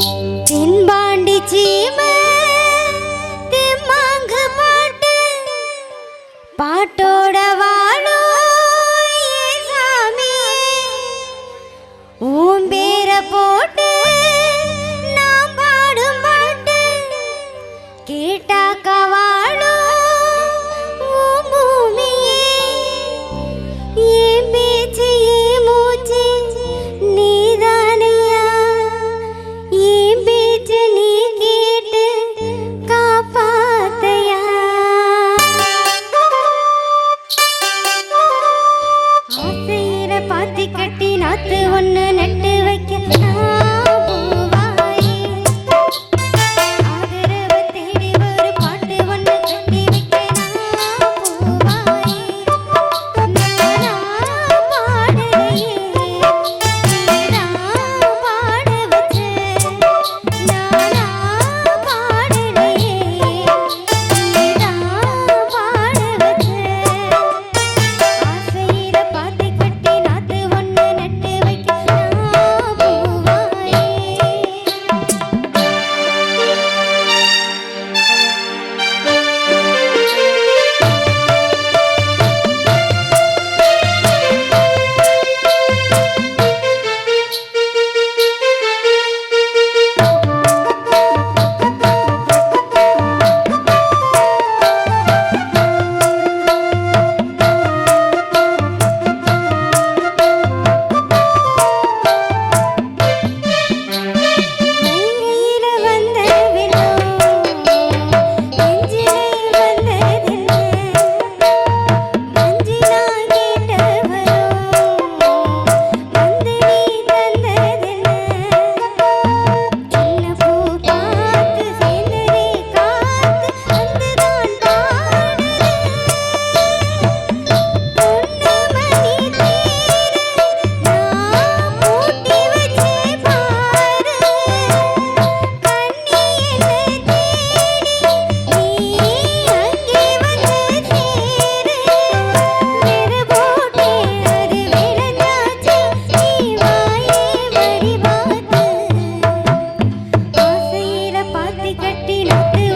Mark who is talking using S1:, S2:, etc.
S1: தென்பாண்டி சீம தெம்மாங்கு பாட்டு. பாட்டோட வாழோ உன் பேர போட்டு நான் பாடும் பாட்டு. கட்டி கட்டி நட்டு